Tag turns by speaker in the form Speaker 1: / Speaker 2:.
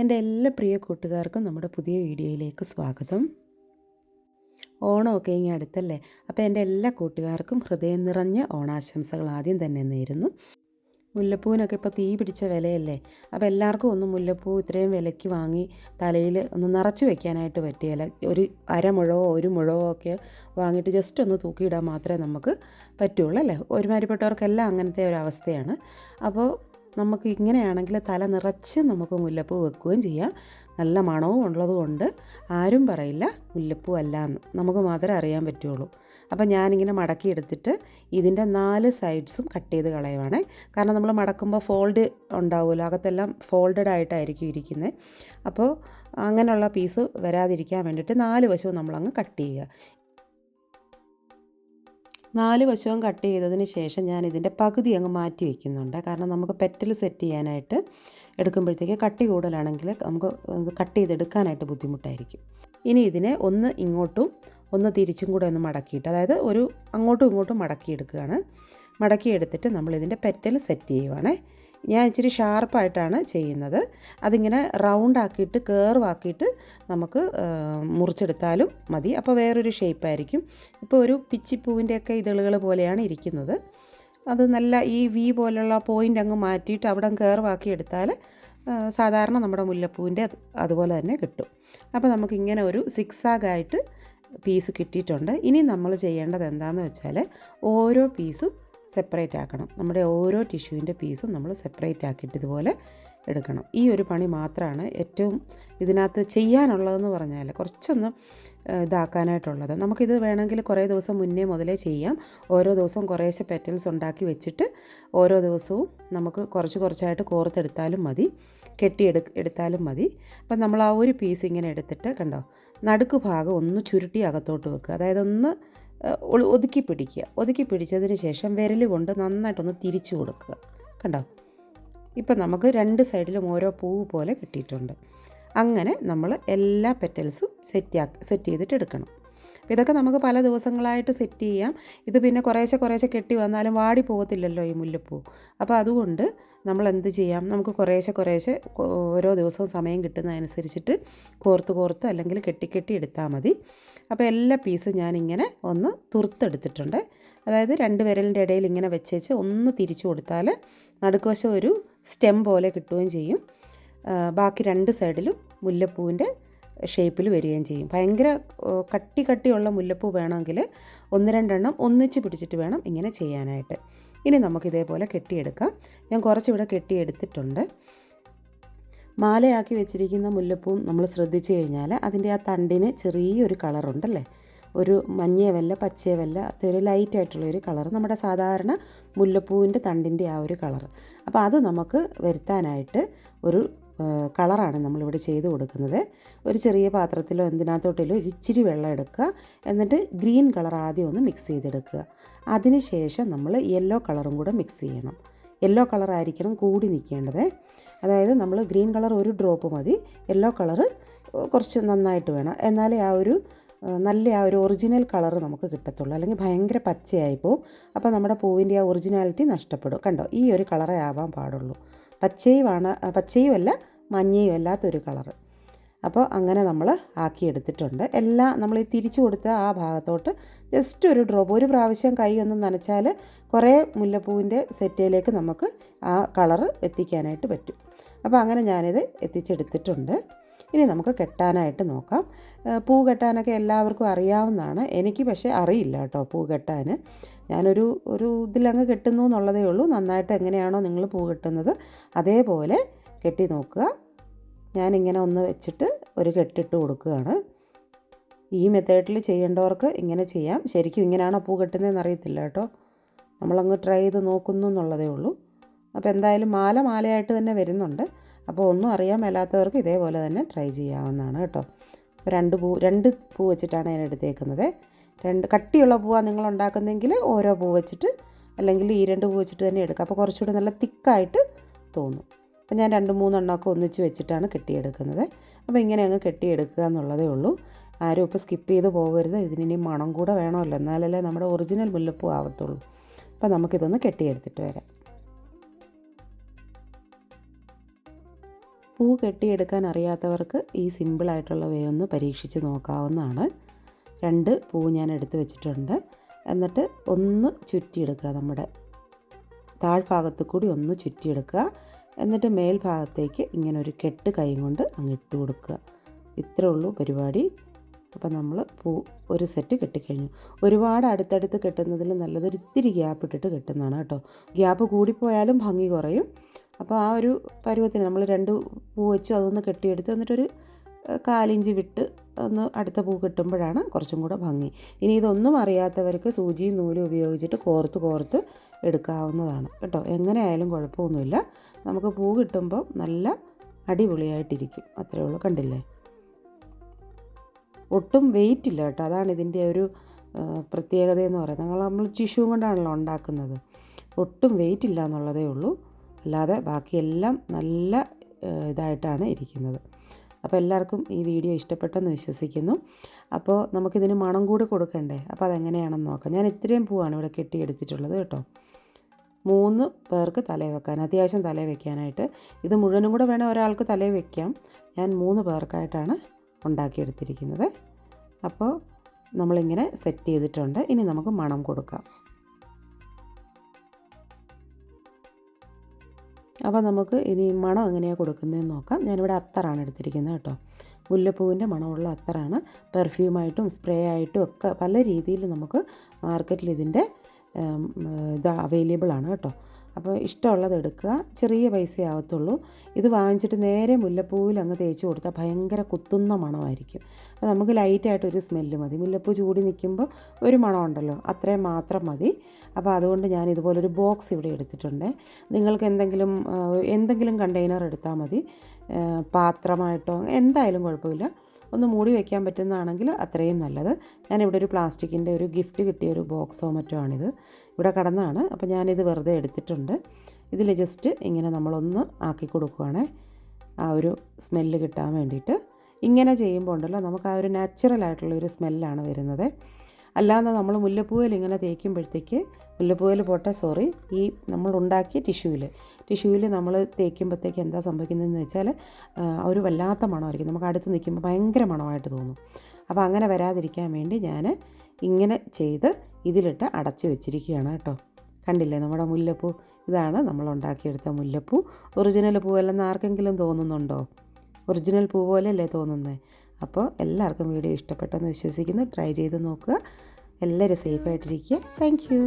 Speaker 1: എന്റെ എല്ലാ പ്രിയ കൂട്ടുകാർക്കും നമ്മുടെ പുതിയ വീഡിയോയിലേക്ക് സ്വാഗതം. ഓണമൊക്കെ ഇങ്ങനെ അടുത്തല്ലേ? അപ്പോൾ എന്റെ എല്ലാ കൂട്ടുകാർക്കും ഹൃദയം നിറഞ്ഞ ഓണാശംസകൾ ആദ്യം തന്നെ നേരുന്നു. മുല്ലപ്പൂവിനൊക്കെ ഇപ്പോൾ തീ പിടിച്ച വിലയല്ലേ? അപ്പോൾ എല്ലാവർക്കും ഒന്ന് മുല്ലപ്പൂ ഇത്രയും വിലയ്ക്ക് വാങ്ങി തലയിൽ ഒന്ന് നിറച്ച് വെക്കാനായിട്ട് പറ്റിയല്ല ഒരു അരമുഴവോ ഒരു മുഴവോ ഒക്കെ വാങ്ങിയിട്ട് ജസ്റ്റ് ഒന്ന് തൂക്കിയിടാൻ മാത്രമേ നമുക്ക് പറ്റുള്ളൂ അല്ലേ? ഒരുമാതിരിപ്പെട്ടവർക്കെല്ലാം അങ്ങനത്തെ ഒരു അവസ്ഥയാണ്. അപ്പോൾ നമുക്ക് ഇങ്ങനെയാണെങ്കിൽ തല നിറച്ച് നമുക്ക് മുല്ലപ്പൂ വെക്കുകയും ചെയ്യാം. നല്ല മണവും ഉള്ളതുകൊണ്ട് ആരും പറയില്ല മുല്ലപ്പൂ അല്ല എന്ന്. നമുക്ക് മാത്രമേ അറിയാൻ പറ്റുള്ളൂ. അപ്പോൾ ഞാനിങ്ങനെ മടക്കി എടുത്തിട്ട് ഇതിന്റെ നാല് സൈഡ്സും കട്ട് ചെയ്ത് കളയുവാണേ. കാരണം നമ്മൾ മടക്കുമ്പോൾ ഫോൾഡ് ഉണ്ടാവുമല്ലോ. അകത്തെല്ലാം ഫോൾഡഡ് ആയിട്ടായിരിക്കും ഇരിക്കുന്നത്. അപ്പോൾ അങ്ങനെയുള്ള പീസ് വരാതിരിക്കാൻ വേണ്ടിയിട്ട് നാല് വശവും നമ്മളങ്ങ് കട്ട് ചെയ്യുക. നാല് വശവും കട്ട് ചെയ്തതിന് ശേഷം ഞാൻ ഇതിന്റെ പകുതി അങ്ങ് മാറ്റി വയ്ക്കുന്നുണ്ട് കാരണം നമുക്ക് പെറ്റൽ സെറ്റ് ചെയ്യാനായിട്ട് എടുക്കുമ്പോഴത്തേക്ക് കട്ടി കൂടുതലാണെങ്കിൽ നമുക്ക് കട്ട് ചെയ്തെടുക്കാനായിട്ട് ബുദ്ധിമുട്ടായിരിക്കും. ഇനി ഇതിനെ ഒന്ന് ഇങ്ങോട്ടും ഒന്ന് തിരിച്ചും കൂടെ ഒന്ന് മടക്കിയിട്ട് അതായത് ഒരു അങ്ങോട്ടും ഇങ്ങോട്ടും മടക്കിയെടുക്കുകയാണ്. മടക്കിയെടുത്തിട്ട് നമ്മളിതിന്റെ പെറ്റൽ സെറ്റ് ചെയ്യുവാണേ. ഞാൻ ഇച്ചിരി ഷാർപ്പായിട്ടാണ് ചെയ്യുന്നത്. അതിങ്ങനെ റൗണ്ട് ആക്കിയിട്ട് കേർവാക്കിയിട്ട് നമുക്ക് മുറിച്ചെടുത്താലും മതി. അപ്പോൾ വേറൊരു ഷേപ്പായിരിക്കും. ഇപ്പോൾ ഒരു പിച്ചിപ്പൂവിന്റെയൊക്കെ ഇതളുകൾ പോലെയാണ് ഇരിക്കുന്നത്. അത് നല്ല ഈ വി പോലുള്ള പോയിന്റ് അങ്ങ് മാറ്റിയിട്ട് അവിടെ കേർവ് ആക്കി എടുത്താൽ സാധാരണ നമ്മുടെ മുല്ലപ്പൂവിന്റെ അതുപോലെ തന്നെ കിട്ടും. അപ്പോൾ നമുക്കിങ്ങനെ ഒരു സിക്സാഗായിട്ട് പീസ് കിട്ടിയിട്ടുണ്ട്. ഇനി നമ്മൾ ചെയ്യേണ്ടത് എന്താണെന്ന് വെച്ചാൽ ഓരോ പീസും സെപ്പറേറ്റ് ആക്കണം നമ്മുടെ ഓരോ ടിഷ്യൂവിന്റെ പീസും നമ്മൾ സെപ്പറേറ്റ് ആക്കിയിട്ട് ഇതുപോലെ എടുക്കണം. ഈ ഒരു പണി മാത്രമാണ് ഏറ്റവും ഇതിനകത്ത് ചെയ്യാനുള്ളതെന്ന് പറഞ്ഞാൽ കുറച്ചൊന്ന് ഇതാക്കാനായിട്ടുള്ളത്. നമുക്കിത് വേണമെങ്കിൽ കുറേ ദിവസം മുന്നേ മുതലേ ചെയ്യാം. ഓരോ ദിവസവും കുറേശ്ശെ പെറ്റൽസ് ഉണ്ടാക്കി വെച്ചിട്ട് ഓരോ ദിവസവും നമുക്ക് കുറച്ച് കുറച്ചായിട്ട് കോർത്തെടുത്താലും മതി കെട്ടിയെടു എടുത്താലും മതി. അപ്പം നമ്മൾ ആ ഒരു പീസ് ഇങ്ങനെ എടുത്തിട്ട് കണ്ടോ നടുക്ക് ഭാഗം ഒന്ന് ചുരുട്ടി അകത്തോട്ട് വെക്കുക. അതായത് ഒന്ന് ഒതുക്കി പിടിക്കുക. ഒതുക്കി പിടിച്ചതിന് ശേഷം വിരൽ കൊണ്ട് നന്നായിട്ടൊന്ന് തിരിച്ചു കൊടുക്കുക. കണ്ടോ? ഇപ്പം നമുക്ക് രണ്ട് സൈഡിലും ഓരോ പൂവ് പോലെ കിട്ടിയിട്ടുണ്ട്. അങ്ങനെ നമ്മൾ എല്ലാ പെറ്റൽസും സെറ്റ് സെറ്റ് ചെയ്തിട്ട് എടുക്കണം. ഇതൊക്കെ നമുക്ക് പല ദിവസങ്ങളായിട്ട് സെറ്റ് ചെയ്യാം. ഇത് പിന്നെ കുറേശ്ശെ കുറേശ്ശെ കെട്ടി വന്നാലും വാടി പോകത്തില്ലല്ലോ ഈ മുല്ലപ്പൂ. അപ്പോൾ അതുകൊണ്ട് നമ്മൾ എന്ത് ചെയ്യാം? നമുക്ക് കുറേശ്ശെ കുറേശ്ശെ ഓരോ ദിവസവും സമയം കിട്ടുന്നതനുസരിച്ചിട്ട് കോർത്ത് കോർത്ത് അല്ലെങ്കിൽ കെട്ടി കെട്ടി എടുത്താൽ മതി. അപ്പോൾ എല്ലാ പീസും ഞാനിങ്ങനെ ഒന്ന് തുർത്തെടുത്തിട്ടുണ്ട് അതായത് രണ്ട് വിരലിന്റെ ഇടയിൽ ഇങ്ങനെ വെച്ചേച്ച് ഒന്ന് തിരിച്ചു കൊടുത്താൽ നടുക്കുവശം ഒരു സ്റ്റെം പോലെ കിട്ടുകയും ചെയ്യും. ബാക്കി രണ്ട് സൈഡിലും മുല്ലപ്പൂവിന്റെ ഷേപ്പിൽ വരികയും ചെയ്യും. ഭയങ്കര കട്ടി കട്ടിയുള്ള മുല്ലപ്പൂ വേണമെങ്കിൽ ഒന്ന് രണ്ടെണ്ണം ഒന്നിച്ച് പിടിച്ചിട്ട് വേണം ഇങ്ങനെ ചെയ്യാനായിട്ട്. ഇനി നമുക്കിതേപോലെ കെട്ടിയെടുക്കാം. ഞാൻ കുറച്ചിവിടെ കെട്ടിയെടുത്തിട്ടുണ്ട്. മാലയാക്കി വെച്ചിരിക്കുന്ന മുല്ലപ്പൂവും നമ്മൾ ശ്രദ്ധിച്ചു കഴിഞ്ഞാൽ അതിന്റെ ആ തണ്ടിന് ചെറിയൊരു കളറുണ്ടല്ലേ? ഒരു മഞ്ഞയവല്ല പച്ചയവല്ല അതൊരു ലൈറ്റായിട്ടുള്ള ഒരു കളർ. നമ്മുടെ സാധാരണ മുല്ലപ്പൂവിന്റെ തണ്ടിന്റെ ആ ഒരു കളർ. അപ്പോൾ അത് നമുക്ക് വരുത്താനായിട്ട് ഒരു കളറാണ് നമ്മളിവിടെ ചെയ്ത് കൊടുക്കുന്നത്. ഒരു ചെറിയ പാത്രത്തിലോ എന്തിനകത്തോട്ടിലോ ഇച്ചിരി വെള്ളം എടുക്കുക. എന്നിട്ട് ഗ്രീൻ കളർ ആദ്യം ഒന്ന് മിക്സ് ചെയ്തെടുക്കുക. അതിന് ശേഷം നമ്മൾ യെല്ലോ കളറും കൂടെ മിക്സ് ചെയ്യണം. യെല്ലോ കളർ ആയിരിക്കണം കൂടി നിൽക്കേണ്ടത്. അതായത് നമ്മൾ ഗ്രീൻ കളർ ഒരു ഡ്രോപ്പ് മതി. യെല്ലോ കളർ കുറച്ച് നന്നായിട്ട് വേണം. എന്നാലേ ആ ഒരു നല്ല ആ ഒരു ഒറിജിനൽ കളർ നമുക്ക് കിട്ടത്തുള്ളൂ. അല്ലെങ്കിൽ ഭയങ്കര പച്ചയായിപ്പോവും. അപ്പോൾ നമ്മുടെ പൂവിന്റെ ആ ഒറിജിനാലിറ്റി നഷ്ടപ്പെടും. കണ്ടോ? ഈ ഒരു കളറേ ആവാൻ പാടുള്ളൂ. പച്ചയുമാണ് പച്ചയുമല്ല മഞ്ഞയും അല്ലാത്തൊരു കളറ്. അപ്പോൾ അങ്ങനെ നമ്മൾ ആക്കിയെടുത്തിട്ടുണ്ട്. എല്ലാം നമ്മൾ ഈ തിരിച്ചു കൊടുത്ത ആ ഭാഗത്തോട്ട് ജസ്റ്റ് ഒരു ഡ്രോപ്പ് ഒരു പ്രാവശ്യം കൈ ഒന്ന് നനച്ചാൽ കുറേ മുല്ലപ്പൂവിന്റെ സെറ്റയിലേക്ക് നമുക്ക് ആ കളറ് എത്തിക്കാനായിട്ട് പറ്റും. അപ്പോൾ അങ്ങനെ ഞാനിത് എത്തിച്ചെടുത്തിട്ടുണ്ട്. ഇനി നമുക്ക് കെട്ടാനായിട്ട് നോക്കാം. പൂ കെട്ടാനൊക്കെ എല്ലാവർക്കും അറിയാവുന്നതാണ്. എനിക്ക് പക്ഷേ അറിയില്ല കേട്ടോ പൂ കെട്ടാൻ. ഞാനൊരു ഒരു ഇതിലങ്ങ് കെട്ടുന്നു എന്നുള്ളതേ ഉള്ളൂ. നന്നായിട്ട് എങ്ങനെയാണോ നിങ്ങൾ പൂ കെട്ടുന്നത് അതേപോലെ കെട്ടി നോക്കുക. ഞാനിങ്ങനെ ഒന്ന് വെച്ചിട്ട് ഒരു കെട്ടിട്ട് കൊടുക്കുകയാണ്. ഈ മെത്തേഡിൽ ചെയ്യേണ്ടവർക്ക് ഇങ്ങനെ ചെയ്യാം. ശരിക്കും ഇങ്ങനെയാണോ പൂ കെട്ടുന്നതെന്ന് അറിയത്തില്ല കേട്ടോ. നമ്മളങ്ങ് ട്രൈ ചെയ്ത് നോക്കുന്നു എന്നുള്ളതേ ഉള്ളൂ. അപ്പോൾ എന്തായാലും മാല മാലയായിട്ട് തന്നെ വരുന്നുണ്ട്. അപ്പോൾ ഒന്നും അറിയാൻ മേലാത്തവർക്ക് ഇതേപോലെ തന്നെ ട്രൈ ചെയ്യാവുന്നതാണ് കേട്ടോ. അപ്പോൾ രണ്ട് പൂ രണ്ട് പൂ വെച്ചിട്ടാണ് ഞാൻ എടുത്തേക്കുന്നത്. രണ്ട് കട്ടിയുള്ള പൂവാണ് നിങ്ങൾ ഉണ്ടാക്കുന്നതെങ്കിൽ ഓരോ പൂ വെച്ചിട്ട് അല്ലെങ്കിൽ ഈ രണ്ട് പൂ വെച്ചിട്ട് തന്നെ എടുക്കുക അപ്പോൾ കുറച്ചുകൂടി നല്ല തിക്കായിട്ട് തോന്നും. അപ്പോൾ ഞാൻ രണ്ട് മൂന്നെണ്ണമൊക്കെ ഒന്നിച്ച് വെച്ചിട്ടാണ് കെട്ടിയെടുക്കുന്നത്. അപ്പോൾ ഇങ്ങനെ അങ്ങ് കെട്ടിയെടുക്കുക എന്നുള്ളതേ ഉള്ളൂ. ആരും ഇപ്പോൾ സ്കിപ്പ് ചെയ്ത് പോകരുത്. ഇതിനി മണം കൂടെ വേണമല്ലോ. എന്നാലല്ലേ നമ്മുടെ ഒറിജിനൽ മുല്ലപ്പൂ ആവത്തുള്ളൂ. അപ്പോൾ നമുക്കിതൊന്ന് കെട്ടിയെടുത്തിട്ട് വരാം. പൂ കെട്ടിയെടുക്കാൻ അറിയാത്തവർക്ക് ഈ സിമ്പിളായിട്ടുള്ള വേ ഒന്ന് പരീക്ഷിച്ച് നോക്കാവുന്നതാണ്. രണ്ട് പൂ ഞാൻ എടുത്ത് വെച്ചിട്ടുണ്ട്. എന്നിട്ട് ഒന്ന് ചുറ്റിയെടുക്കുക. നമ്മുടെ താഴ്ഭാഗത്ത് കൂടി ഒന്ന് ചുറ്റിയെടുക്കുക. എന്നിട്ട് മേൽഭാഗത്തേക്ക് ഇങ്ങനെ ഒരു കെട്ട് കൈ കൊണ്ട് അങ്ങ് ഇട്ട് കൊടുക്കുക. ഇത്രേ ഉള്ളൂ പരിപാടി. അപ്പം നമ്മൾ പൂ ഒരു സെറ്റ് കെട്ടിക്കഴിഞ്ഞു. ഒരുപാട് അടുത്തടുത്ത് കെട്ടുന്നതിൽ നല്ലതൊരു ഇത്തിരി ഗ്യാപ്പ് ഇട്ടിട്ട് കെട്ടുന്നതാണ് കേട്ടോ. ഗ്യാപ്പ് കൂടിപ്പോയാലും ഭംഗി കുറയും. അപ്പോൾ ആ ഒരു പരുവത്തിന് നമ്മൾ രണ്ട് പൂ വെച്ചു അതൊന്ന് കെട്ടിയെടുത്ത് എന്നിട്ടൊരു കാലിഞ്ച് വിട്ട് ഒന്ന് അടുത്ത പൂ കിട്ടുമ്പോഴാണ് കുറച്ചും കൂടെ ഭംഗി. ഇനി ഇതൊന്നും അറിയാത്തവർക്ക് സൂചിയും നൂലും ഉപയോഗിച്ചിട്ട് കോർത്ത് കോർത്ത് എടുക്കാവുന്നതാണ്. കേട്ടോ? എങ്ങനെ ആയാലും കുഴപ്പമൊന്നുമില്ല. നമുക്ക് പൂ കിട്ടുമ്പോൾ നല്ല അടിപൊളിയായിട്ടിരിക്കും. അത്രേ ഉള്ളൂ. കണ്ടില്ലേ? ഒട്ടും വെയിറ്റ് ഇല്ല കേട്ടോ. അതാണ് ഇതിന്റെ ഒരു പ്രത്യേകത എന്ന് പറയുന്നത്. ഞങ്ങൾ നമ്മൾ ടിഷ്യൂ കൊണ്ടാണല്ലോ ഉണ്ടാക്കുന്നത്. ഒട്ടും വെയിറ്റ് ഇല്ല എന്നുള്ളതേ ഉള്ളൂ. അല്ലാതെ ബാക്കിയെല്ലാം നല്ല ഇതായിട്ടാണ് ഇരിക്കുന്നത്. അപ്പോൾ എല്ലാവർക്കും ഈ വീഡിയോ ഇഷ്ടപ്പെട്ടെന്ന് വിശ്വസിക്കുന്നു. അപ്പോൾ നമുക്കിതിന് മണം കൂടി കൊടുക്കണ്ടേ? അപ്പോൾ അതെങ്ങനെയാണെന്ന് നോക്കാം. ഞാൻ ഇത്രയും പൂവാണ് ഇവിടെ കെട്ടിയെടുത്തിട്ടുള്ളത് കേട്ടോ. മൂന്ന് പേർക്ക് തലയിൽ വെക്കാൻ അത്യാവശ്യം തലയിൽ വെക്കാനായിട്ട്. ഇത് മുഴുവനും കൂടെ വേണേൽ ഒരാൾക്ക് തലയിൽ വെക്കാം. ഞാൻ മൂന്ന് പേർക്കായിട്ടാണ് ഉണ്ടാക്കിയെടുത്തിരിക്കുന്നത്. അപ്പോൾ നമ്മളിങ്ങനെ സെറ്റ് ചെയ്തിട്ടുണ്ട്. ഇനി നമുക്ക് മണം കൊടുക്കാം. അപ്പോൾ നമുക്ക് ഇനി മണം എങ്ങനെയാണ് കൊടുക്കുന്നതെന്ന് നോക്കാം. ഞാനിവിടെ അത്തറാണ് എടുത്തിരിക്കുന്നത് കേട്ടോ. മുല്ലപ്പൂവിന്റെ മണമുള്ള അത്തറാണ്. പെർഫ്യൂമായിട്ടും സ്പ്രേ ആയിട്ടും ഒക്കെ പല രീതിയിൽ നമുക്ക് മാർക്കറ്റിൽ ഇതിന്റെ ഇത് അവൈലബിൾ ആണ് കേട്ടോ. അപ്പോൾ ഇഷ്ടമുള്ളത് എടുക്കുക. ചെറിയ പൈസ ആവത്തുള്ളൂ. ഇത് വാങ്ങിച്ചിട്ട് നേരെ മുല്ലപ്പൂവിൽ അങ്ങ് തേച്ച് കൊടുത്താൽ ഭയങ്കര കുത്തുന്ന മണമായിരിക്കും. അപ്പോൾ നമുക്ക് ലൈറ്റായിട്ട് ഒരു സ്മെല്ല് മതി. മുല്ലപ്പൂ ചൂടി നിൽക്കുമ്പോൾ ഒരു മണം ഉണ്ടല്ലോ അത്രയും മാത്രം മതി. അപ്പോൾ അതുകൊണ്ട് ഞാൻ ഇതുപോലൊരു ബോക്സ് ഇവിടെ എടുത്തിട്ടുണ്ട്. നിങ്ങൾക്ക് എന്തെങ്കിലും എന്തെങ്കിലും കണ്ടെയ്നർ എടുത്താൽ മതി. പാത്രമായിട്ടോ എന്തായാലും കുഴപ്പമില്ല. ഒന്ന് മൂടി വയ്ക്കാൻ പറ്റുന്നതാണെങ്കിൽ അത്രയും നല്ലത്. ഞാനിവിടെ ഒരു പ്ലാസ്റ്റിക്കിന്റെ ഒരു ഗിഫ്റ്റ് കിട്ടിയ ഒരു ബോക്സോ മറ്റോ ആണിത്. ഇവിടെ കടന്നാണ്. അപ്പോൾ ഞാനിത് വെറുതെ എടുത്തിട്ടുണ്ട്. ഇതിൽ ജസ്റ്റ് ഇങ്ങനെ നമ്മളൊന്ന് ആക്കി കൊടുക്കുവാണേ. ആ ഒരു സ്മെല്ല് കിട്ടാൻ വേണ്ടിയിട്ട്. ഇങ്ങനെ ചെയ്യുമ്പോൾ ഉണ്ടല്ലോ നമുക്ക് ആ ഒരു നാച്ചുറൽ ആയിട്ടുള്ള ഒരു സ്മെല്ലാണ് വരുന്നത്. അല്ലാതെ നമ്മൾ മുല്ലപ്പൂവിൽ ഇങ്ങനെ തേക്കുമ്പോഴത്തേക്ക് മുല്ലപ്പൂവിൽ പോട്ടെ സോറി ഈ നമ്മൾ ഉണ്ടാക്കിയ ടിഷ്യൂവിൽ. ടിഷ്യൂവിൽ നമ്മൾ തേക്കുമ്പോഴത്തേക്ക് എന്താ സംഭവിക്കുന്നതെന്ന് വെച്ചാൽ ഒരു വല്ലാത്ത മണമായിരിക്കും. നമുക്ക് അടുത്ത് നിൽക്കുമ്പോൾ ഭയങ്കര മണമായിട്ട് തോന്നും. അപ്പോൾ അങ്ങനെ വരാതിരിക്കാൻ വേണ്ടി ഞാൻ ഇങ്ങനെ ചെയ്ത് ഇതിലിട്ട് അടച്ചു വെച്ചിരിക്കുകയാണ് കേട്ടോ. കണ്ടില്ലേ നമ്മുടെ മുല്ലപ്പൂ? ഇതാണ് നമ്മൾ ഉണ്ടാക്കിയെടുത്ത മുല്ലപ്പൂ. ഒറിജിനൽ പൂവല്ലെന്ന് ആർക്കെങ്കിലും തോന്നുന്നുണ്ടോ? ഒറിജിനൽ പൂ പോലെയല്ലേ തോന്നുന്നത് അപ്പോൾ എല്ലാവർക്കും വീഡിയോ ഇഷ്ടപ്പെട്ടെന്ന് വിശ്വസിക്കുന്നു. ട്രൈ ചെയ്ത് നോക്കുക. എല്ലാവരും സേഫായിട്ടിരിക്കുക താങ്ക് യു